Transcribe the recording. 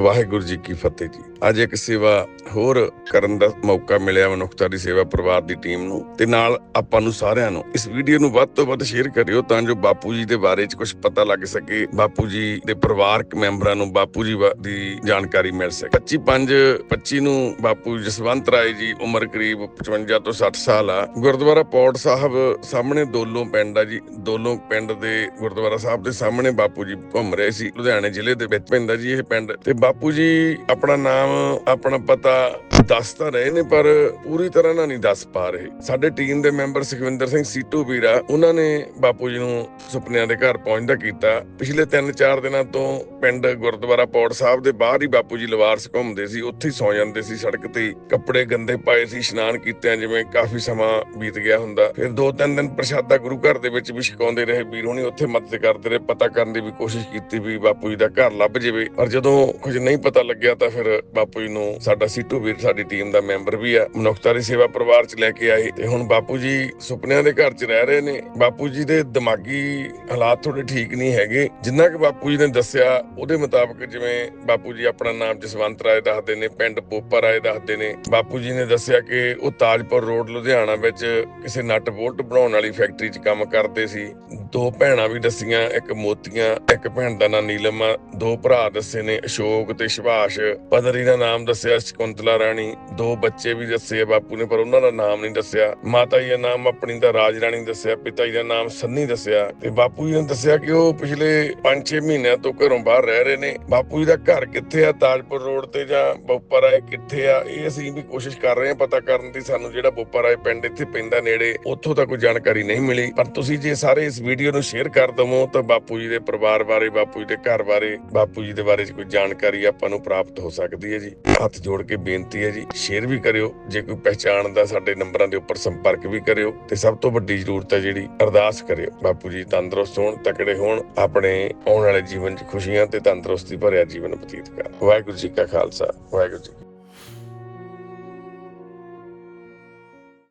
ਵਾਹਿਗੁਰੂ ਜੀ ਕੀ ਫਤਿਹ ਜੀ। ਅੱਜ ਇੱਕ ਸੇਵਾ ਹੋਰ ਕਰਨ ਦਾ ਮੌਕਾ ਮਿਲਿਆ ਮਨੁੱਖਤਾ ਦੀ ਸੇਵਾ ਪਰਿਵਾਰ ਦੀ ਟੀਮ ਨੂੰ ਤੇ ਨਾਲ ਆਪਾਂ ਨੂੰ ਸਾਰਿਆਂ ਨੂੰ। ਇਸ ਵੀਡੀਓ ਨੂੰ ਵੱਧ ਤੋਂ ਵੱਧ ਸ਼ੇਅਰ ਕਰਿਓ ਤਾਂ ਜੋ ਬਾਪੂ ਜੀ ਦੇ ਬਾਰੇ 'ਚ ਕੁਝ ਪਤਾ ਲੱਗ ਸਕੇ, ਬਾਪੂ ਜੀ ਦੇ ਪਰਿਵਾਰਕ ਮੈਂਬਰਾਂ ਨੂੰ ਬਾਪੂ ਜੀ ਦੀ ਜਾਣਕਾਰੀ ਮਿਲ ਸਕੇ। 25 25 ਨੂੰ ਬਾਪੂ ਜਸਵੰਤ ਰਾਏ ਜੀ ਉਮਰ ਕਰੀਬ 55 ਤੋਂ 60 ਸਾਲ ਆ। ਗੁਰਦੁਆਰਾ ਪੌੜ ਸਾਹਿਬ ਸਾਹਮਣੇ ਦੋਲੋਂ ਪਿੰਡ ਆ ਜੀ। ਦੋਲੋਂ ਪਿੰਡ ਦੇ ਗੁਰਦੁਆਰਾ ਸਾਹਿਬ ਦੇ ਸਾਹਮਣੇ ਬਾਪੂ ਜੀ ਘੁੰਮ ਰਹੇ ਸੀ। ਲੁਧਿਆਣੇ ਜ਼ਿਲ੍ਹੇ ਦੇ ਵਿੱਚ ਪੈਂਦਾ ਜੀ ਇਹ ਪਿੰਡ ਤੇ ਬਾਪੂ ਜੀ, ਆਪਣਾ ਨਾਮ, ਆਪਣਾ ਪਤਾ ਦੱਸ ਤਾਂ ਰਹੇ ਨੇ, ਪਰ ਪੂਰੀ ਤਰ੍ਹਾਂ ਨਾਲ ਨਹੀਂ ਦੱਸ ਪਾ ਰਹੇ। ਸਾਡੇ ਟੀਮ ਦੇ ਮੈਂਬਰ ਸੁਖਵਿੰਦਰ ਸਿੰਘ ਸੀਟੂ ਵੀਰਾ ਉਹਨਾਂ ਨੇ ਬਾਪੂ ਜੀ ਨੂੰ ਸੁਪਨਿਆਂ ਦੇ ਘਰ ਪਹੁੰਚਦਾ ਕੀਤਾ। ਪਿਛਲੇ 3-4 ਦਿਨਾਂ ਤੋਂ ਪਿੰਡ ਗੁਰਦੁਆਰਾ ਪੌੜ ਸਾਹਿਬ ਦੇ ਬਾਹਰ ਹੀ ਬਾਪੂ ਜੀ ਲਵਾਰਸ ਘੁੰਮਦੇ ਸੀ, ਉੱਥੇ ਹੀ ਸੌ ਜਾਂਦੇ ਸੀ ਸੜਕ ਤੇ। ਕੱਪੜੇ ਗੰਦੇ ਪਾਏ ਸੀ, ਇਸ਼ਨਾਨ ਕੀਤਿਆਂ ਜਿਵੇਂ ਕਾਫੀ ਸਮਾਂ ਬੀਤ ਗਿਆ ਹੁੰਦਾ। ਫਿਰ ਦੋ ਤਿੰਨ ਦਿਨ ਪ੍ਰਸ਼ਾਦਾ ਗੁਰੂ ਘਰ ਦੇ ਵਿੱਚ ਵੀ ਛਕਾਉਂਦੇ ਰਹੇ, ਵੀਰ ਹੁਣੀ ਉੱਥੇ ਮਦਦ ਕਰਦੇ ਰਹੇ, ਪਤਾ ਕਰਨ ਦੀ ਵੀ ਕੋਸ਼ਿਸ਼ ਕੀਤੀ ਵੀ ਬਾਪੂ ਜੀ ਦਾ ਘਰ ਲੱਭ ਜਾਵੇ। ਪਰ ਜਦੋਂ ਕੁਝ ਨਹੀਂ ਪਤਾ ਲੱਗਿਆ ਤਾਂ ਫਿਰ ਬਾਪੂ ਜੀ ਨੂੰ ਸਾਡਾ ਸੀਟੂ ਵੀਰ, ਸਾਡੀ ਟੀਮ ਦਾ ਮੈਂਬਰ ਵੀ ਆ। ਮਨੁੱਖਤਾ ਦੀ ਸੇਵਾ ਪਰਿਵਾਰ ਚ ਲੈ ਕੇ ਆਏ। ਤੇ ਹੁਣ ਬਾਪੂ ਜੀ ਸੁਪਨਿਆਂ ਦੇ ਘਰ ਚ ਰਹਿ ਰਹੇ ਨੇ। ਬਾਪੂ ਜੀ ਦੇ ਦਿਮਾਗੀ ਹਾਲਾਤ ਥੋੜੇ ਠੀਕ ਨਹੀਂ ਹੈਗੇ। ਜਿੰਨਾ ਕਿ ਬਾਪੂ ਜੀ ਨੇ ਦੱਸਿਆ, ਉਹਦੇ ਮੁਤਾਬਕ ਜਿਵੇਂ ਬਾਪੂ ਜੀ ਆਪਣਾ ਨਾਮ ਜਸਵੰਤ ਰਾਏ ਦੱਸਦੇ ਨੇ, ਪਿੰਡ ਪੋਪਾ ਰਾਏ ਦੱਸਦੇ ਨੇ। ਬਾਪੂ ਜੀ ਨੇ ਦੱਸਿਆ ਕਿ ਉਹ ਤਾਜਪੁਰ ਰੋਡ ਲੁਧਿਆਣਾ ਵਿੱਚ ਕਿਸੇ ਨਟ ਬੋਲਟ ਬਣਾਉਣ ਵਾਲੀ ਫੈਕਟਰੀ 'ਚ ਕੰਮ ਕਰਦੇ ਸੀ। ਦੋ ਭੈਣਾਂ ਵੀ ਦੱਸੀਆਂ, ਇੱਕ ਮੋਤੀਆਂ, ਇੱਕ ਭੈਣ ਦਾ ਨਾਮ ਨੀਲਮ ਆ। ਦੋ ਭਰਾ ਦੱਸੇ ਨੇ, ਅਸ਼ੋਕ ਤੇ ਸੁਭਾਸ਼। ਪਤਨੀ ਦਾ ਨਾਮ ਦੱਸਿਆ ਸ਼ਕੁੰਤਲਾ ਰਾਣੀ। ਦੋ ਬੱਚੇ ਵੀ ਦੱਸੇ ਆ ਬਾਪੂ ਨੇ, ਪਰ ਉਹਨਾਂ ਦਾ ਨਾਮ ਨਹੀਂ ਦੱਸਿਆ। ਮਾਤਾ ਜੀ ਦਾ ਨਾਮ ਆਪਣੀ ਦਾ ਰਾਜ ਰਾਣੀ ਦੱਸਿਆ, ਪਿਤਾ ਜੀ ਦਾ ਨਾਮ ਸੰਨੀ ਦੱਸਿਆ। ਤੇ ਬਾਪੂ ਜੀ ਨੇ ਦੱਸਿਆ ਕਿ ਉਹ ਪਿਛਲੇ 5-6 ਮਹੀਨਿਆਂ ਤੋਂ ਘਰੋਂ ਬਾਹਰ ਰਹਿ ਰਹੇ ਨੇ। ਬਾਪੂ ਜੀ ਦਾ ਘਰ ਕਿੱਥੇ ਆ? ਤਾਜਪੁਰ ਰੋਡ ਤੇ ਜਾਂ ਬੋਪਾ ਰਾਏ ਕਿੱਥੇ ਆ? ਇਹ ਅਸੀਂ ਵੀ ਕੋਸ਼ਿਸ਼ ਕਰ ਰਹੇ ਹਾਂ ਪਤਾ ਕਰਨ ਦੀ। ਸਾਨੂੰ ਜਿਹੜਾ ਬੋਪਾ ਰਾਏ ਪਿੰਡ ਇੱਥੇ ਪੈਂਦਾ ਨੇੜੇ, ਉੱਥੋਂ ਤਾਂ ਕੋਈ ਜਾਣਕਾਰੀ ਨਹੀਂ ਮਿਲੀ। ਪਰ ਤੁਸੀਂ ਜੇ ਸਾਰੇ ਇਸ ਵੀਡੀਓ ਨੂੰ ਸ਼ੇਅਰ ਕਰ ਦਵੋ ਤਾਂ ਬਾਪੂ ਜੀ ਦੇ ਪਰਿਵਾਰ ਬਾਰੇ, ਬਾਪੂ ਜੀ ਦੇ ਘਰ ਬਾਰੇ, ਬਾਪੂ ਜੀ ਦੇ ਬਾਰੇ ਕੋਈ ਜਾਣਕਾਰੀ ਆਪਾਂ ਨੂੰ ਪ੍ਰਾਪਤ ਹੋ ਸਕਦੀ ਹੈ ਜੀ। ਹੱਥ ਜੋੜ ਕੇ ਬੇਨਤੀ ਹੈ ਜੀ, ਸ਼ੇਅਰ ਵੀ ਕਰਿਓ। ਜੇ ਕੋਈ ਪਹਿਚਾਣ ਦਾ ਸਾਡੇ ਨੰਬਰਾਂ ਦੇ ਉੱਪਰ ਸੰਪਰਕ ਵੀ ਕਰਿਓ ਤੇ ਸਭ ਤੋਂ ਵੱਡੀ ਜ਼ਰੂਰਤ ਹੈ ਜਿਹੜੀ, ਅਰਦਾਸ ਕਰਿਓ। ਬਾਪੂ ਜੀ ਤੰਦਰੁਸਤ ਹੋਣ, ਤਕੜੇ ਹੋਣ, ਆਪਣੇ ਆਉਣ ਵਾਲੇ ਜੀਵਨ 'ਚ ਖੁਸ਼ੀਆਂ ਤੇ ਤੰਦਰੁਸਤੀ ਭਰਿਆ ਜੀਵਨ ਬਤੀਤ ਕਰਨ। ਵਾਹਿਗੁਰੂ ਜੀ ਕਾ ਖਾਲਸਾ, ਵਾਹਿਗੁਰੂ ਜੀ